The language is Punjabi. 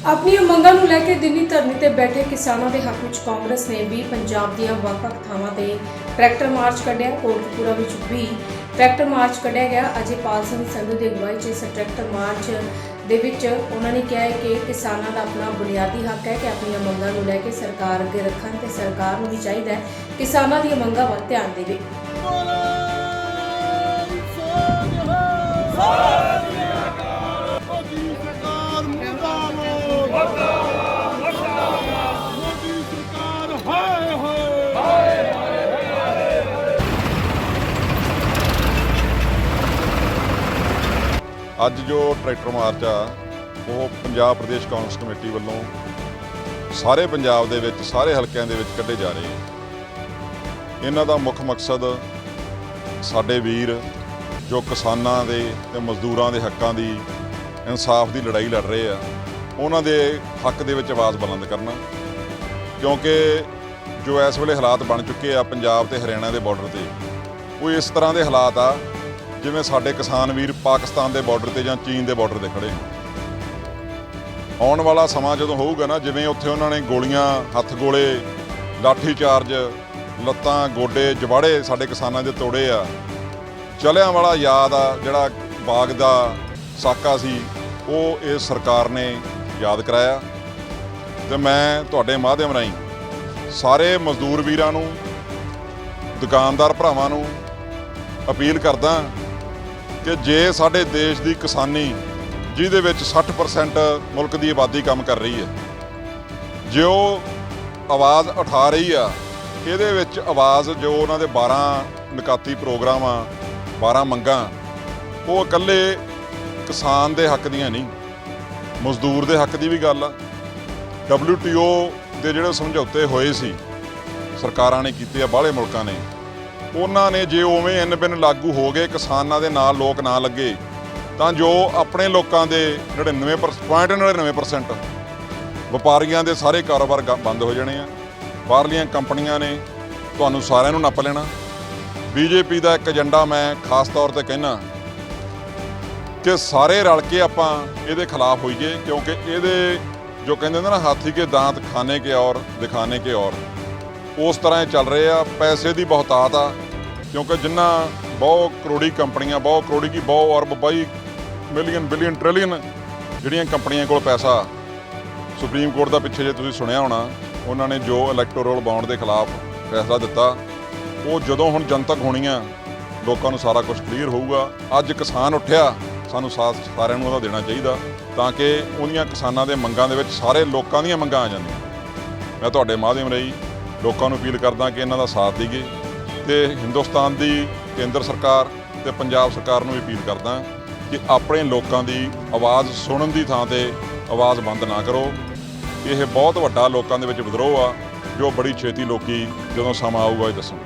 ਆਪਣੀਆਂ ਮੰਗਾਂ ਨੂੰ ਲੈ ਕੇ ਦਿੱਲੀ ਧਰਨੇ ਤੇ ਬੈਠੇ ਕਿਸਾਨਾਂ ਦੇ ਹੱਕ ਵਿੱਚ ਕਾਂਗਰਸ ਨੇ ਵੀ ਪੰਜਾਬ ਦੀਆਂ ਵੱਖ-ਵੱਖ ਥਾਵਾਂ ਤੇ ਟਰੈਕਟਰ ਮਾਰਚ ਕੱਢਿਆ। ਕੋਟਕਪੂਰਾ ਵਿੱਚ ਵੀ ਟਰੈਕਟਰ ਮਾਰਚ ਕੱਢਿਆ ਗਿਆ। ਅਜੇਪਾਲ ਸਿੰਘ ਸੰਧੂ ਦੀ ਅਗਵਾਈ 'ਚ ਇਸ ਟਰੈਕਟਰ ਮਾਰਚ ਦੇ ਵਿੱਚ ਉਹਨਾਂ ਨੇ ਕਿਹਾ ਹੈ ਕਿ ਕਿਸਾਨਾਂ ਦਾ ਆਪਣਾ ਬੁਨਿਆਦੀ ਹੱਕ ਹੈ ਕਿ ਆਪਣੀਆਂ ਮੰਗਾਂ ਨੂੰ ਲੈ ਕੇ ਸਰਕਾਰ ਅੱਗੇ ਰੱਖਣ ਤੇ ਸਰਕਾਰ ਨੂੰ ਵੀ ਚਾਹੀਦਾ ਹੈ ਕਿਸਾਨਾਂ ਦੀਆਂ ਮੰਗਾਂ ਵੱਲ ਧਿਆਨ ਦੇਵੇ। ਅੱਜ ਜੋ ਟਰੈਕਟਰ ਮਾਰਚ ਆ, ਉਹ ਪੰਜਾਬ ਪ੍ਰਦੇਸ਼ ਕਾਂਗਰਸ ਕਮੇਟੀ ਵੱਲੋਂ ਸਾਰੇ ਪੰਜਾਬ ਦੇ ਵਿੱਚ, ਸਾਰੇ ਹਲਕਿਆਂ ਦੇ ਵਿੱਚ ਕੱਢੇ ਜਾ ਰਹੇ ਆ ਇਹਨਾਂ ਦਾ ਮੁੱਖ ਮਕਸਦ ਸਾਡੇ ਵੀਰ ਜੋ ਕਿਸਾਨਾਂ ਦੇ ਤੇ ਮਜ਼ਦੂਰਾਂ ਦੇ ਹੱਕਾਂ ਦੀ, ਇਨਸਾਫ ਦੀ ਲੜਾਈ ਲੜ ਰਹੇ ਆ, ਉਹਨਾਂ ਦੇ ਹੱਕ ਦੇ ਵਿੱਚ ਆਵਾਜ਼ ਬੁਲੰਦ ਕਰਨਾ। ਕਿਉਂਕਿ ਜੋ ਇਸ ਵੇਲੇ ਹਾਲਾਤ ਬਣ ਚੁੱਕੇ ਆ ਪੰਜਾਬ ਤੇ ਹਰਿਆਣਾ ਦੇ ਬਾਰਡਰ ਤੇ, ਉਹ ਇਸ ਤਰ੍ਹਾਂ ਦੇ ਹਾਲਾਤ ਆ ਜਿਵੇਂ ਸਾਡੇ ਕਿਸਾਨ ਵੀਰ ਪਾਕਿਸਤਾਨ ਦੇ ਬਾਰਡਰ ਤੇ ਜਾਂ ਚੀਨ ਦੇ ਬਾਰਡਰ ਤੇ ਖੜੇ ਨੇ। ਆਉਣ ਵਾਲਾ ਸਮਾਂ ਜਦੋਂ ਹੋਊਗਾ ਨਾ, ਜਿਵੇਂ ਉੱਥੇ ਉਹਨਾਂ ਨੇ ਗੋਲੀਆਂ, ਹੱਥ ਗੋਲੇ, ਲਾਠੀ ਚਾਰਜ, ਲੱਤਾਂ, ਗੋਡੇ, ਜਵਾੜੇ ਸਾਡੇ ਕਿਸਾਨਾਂ ਦੇ ਤੋੜੇ ਆ। ਚਲਿਆਂ ਵਾਲਾ ਯਾਦ ਆ, ਜਿਹੜਾ ਬਾਗ ਦਾ ਸਾਕਾ ਸੀ, ਉਹ ਇਹ ਸਰਕਾਰ ਨੇ ਯਾਦ ਕਰਾਇਆ। ਤੇ ਮੈਂ ਤੁਹਾਡੇ ਮਾਧਿਅਮ ਰਾਹੀਂ ਸਾਰੇ ਮਜ਼ਦੂਰ ਵੀਰਾਂ ਨੂੰ, ਦੁਕਾਨਦਾਰ ਭਰਾਵਾਂ ਨੂੰ ਅਪੀਲ ਕਰਦਾ ਕਿ ਜੇ ਸਾਡੇ ਦੇਸ਼ ਦੀ ਕਿਸਾਨੀ, ਜਿਹਦੇ ਵਿੱਚ 60% ਮੁਲਕ ਦੀ ਆਬਾਦੀ ਕੰਮ ਕਰ ਰਹੀ ਹੈ, ਜੋ ਆਵਾਜ਼ ਉਠਾ ਰਹੀ ਆ, ਇਹਦੇ ਵਿੱਚ ਆਵਾਜ਼ ਜੋ ਉਹਨਾਂ ਦੇ 12 ਨਿਕਾਤੀ ਪ੍ਰੋਗਰਾਮ ਆ 12 ਮੰਗਾਂ, ਉਹ ਇਕੱਲੇ ਕਿਸਾਨ ਦੇ ਹੱਕ ਦੀਆਂ ਨਹੀਂ, ਮਜ਼ਦੂਰ ਦੇ ਹੱਕ ਦੀ ਵੀ ਗੱਲ ਆ। WTO ਦੇ ਜਿਹੜੇ ਸਮਝੌਤੇ ਹੋਏ ਸੀ, ਸਰਕਾਰਾਂ ਨੇ ਕੀਤੇ ਆ, ਬਾਹਲੇ ਮੁਲਕਾਂ ਨੇ ਉਹਨਾਂ ਨੇ ਜੇ ਉਵੇਂ ਇੰਨ ਬਿਨ ਲਾਗੂ ਹੋ ਗਏ, ਕਿਸਾਨਾਂ ਦੇ ਨਾਲ ਲੋਕ ਨਾ ਲੱਗੇ, ਤਾਂ ਜੋ ਆਪਣੇ ਲੋਕਾਂ ਦੇ 99.99% ਵਪਾਰੀਆਂ ਦੇ ਸਾਰੇ ਕਾਰੋਬਾਰ ਬੰਦ ਹੋ ਜਾਣੇ ਆ। ਬਾਹਰਲੀਆਂ ਕੰਪਨੀਆਂ ਨੇ ਤੁਹਾਨੂੰ ਸਾਰਿਆਂ ਨੂੰ ਨੱਪ ਲੈਣਾ। ਬੀਜੇਪੀ ਦਾ ਇੱਕ ਏਜੰਡਾ ਮੈਂ ਖਾਸ ਤੌਰ ਤੇ ਕਹਿਣਾ ਕਿ ਸਾਰੇ ਰਲ ਕੇ ਆਪਾਂ ਇਹਦੇ ਖਿਲਾਫ ਹੋਈਏ, ਕਿਉਂਕਿ ਇਹਦੇ ਜੋ ਕਹਿੰਦੇ ਨੇ ਨਾ, ਹਾਥੀ ਕੇ ਦਾੰਤ ਖਾਣੇ ਕੇ ਔਰ, ਦਿਖਾਣੇ ਕੇ ਔਰ। ਉਸ ਤਰ੍ਹਾਂ ਇਹ ਚੱਲ ਰਹੇ ਆ, ਪੈਸੇ ਦੀ ਬਹੁਤਾਤ ਆ, ਕਿਉਂਕਿ ਜਿੰਨਾ ਬਹੁਤ ਕਰੋੜੀ ਕੰਪਨੀਆਂ ਬਹੁਤ ਕਰੋੜੀ ਕੀ, ਬਹੁ ਅਰਬ, ਬਾਈ ਮਿਲੀਅਨ, ਬਿਲੀਅਨ, ਟ੍ਰਿਲੀਅਨ ਜਿਹੜੀਆਂ ਕੰਪਨੀਆਂ ਕੋਲ ਪੈਸਾ, ਸੁਪਰੀਮ ਕੋਰਟ ਦਾ ਪਿੱਛੇ ਜੇ ਤੁਸੀਂ ਸੁਣਿਆ ਹੋਣਾ, ਉਹਨਾਂ ਨੇ ਜੋ ਇਲੈਕਟੋਰਲ ਬੌਂਡ ਦੇ ਖਿਲਾਫ ਫੈਸਲਾ ਦਿੱਤਾ, ਉਹ ਜਦੋਂ ਹੁਣ ਜਨਤਕ ਹੋਣੀਆਂ, ਲੋਕਾਂ ਨੂੰ ਸਾਰਾ ਕੁਝ ਕਲੀਅਰ ਹੋਊਗਾ, ਅੱਜ ਕਿਸਾਨ ਉੱਠਿਆ, ਸਾਨੂੰ ਸਾਥ ਸਾਰਿਆਂ ਨੂੰ ਉਹਦਾ ਦੇਣਾ ਚਾਹੀਦਾ, ਤਾਂ ਕਿ ਉਹਦੀਆਂ ਕਿਸਾਨਾਂ ਦੇ ਮੰਗਾਂ ਦੇ ਵਿੱਚ ਸਾਰੇ ਲੋਕਾਂ ਦੀਆਂ ਮੰਗਾਂ ਆ ਜਾਂਦੀਆਂ। ਮੈਂ ਤੁਹਾਡੇ ਮਾਧਿਅਮ ਰਾਹੀਂ ਲੋਕਾਂ ਨੂੰ ਅਪੀਲ ਕਰਦਾ ਕਿ ਇਹਨਾਂ ਦਾ ਸਾਥ ਦੇਈਏ ਤੇ ਹਿੰਦੁਸਤਾਨ ਦੀ ਕੇਂਦਰ ਸਰਕਾਰ ਤੇ ਪੰਜਾਬ ਸਰਕਾਰ ਨੂੰ ਵੀ ਅਪੀਲ ਕਰਦਾ ਕਿ ਆਪਣੇ ਲੋਕਾਂ ਦੀ ਆਵਾਜ਼ ਸੁਣਨ ਦੀ ਥਾਂ ਤੇ ਆਵਾਜ਼ ਬੰਦ ਨਾ ਕਰੋ। ਇਹ ਬਹੁਤ ਵੱਡਾ ਲੋਕਾਂ ਦੇ ਵਿੱਚ ਵਿਦਰੋਹ ਆ, ਜੋ ਬੜੀ ਛੇਤੀ ਲੋਕੀ ਜਦੋਂ ਸਮਾਂ ਆਊਗਾ ਇਹ ਦੱਸਣ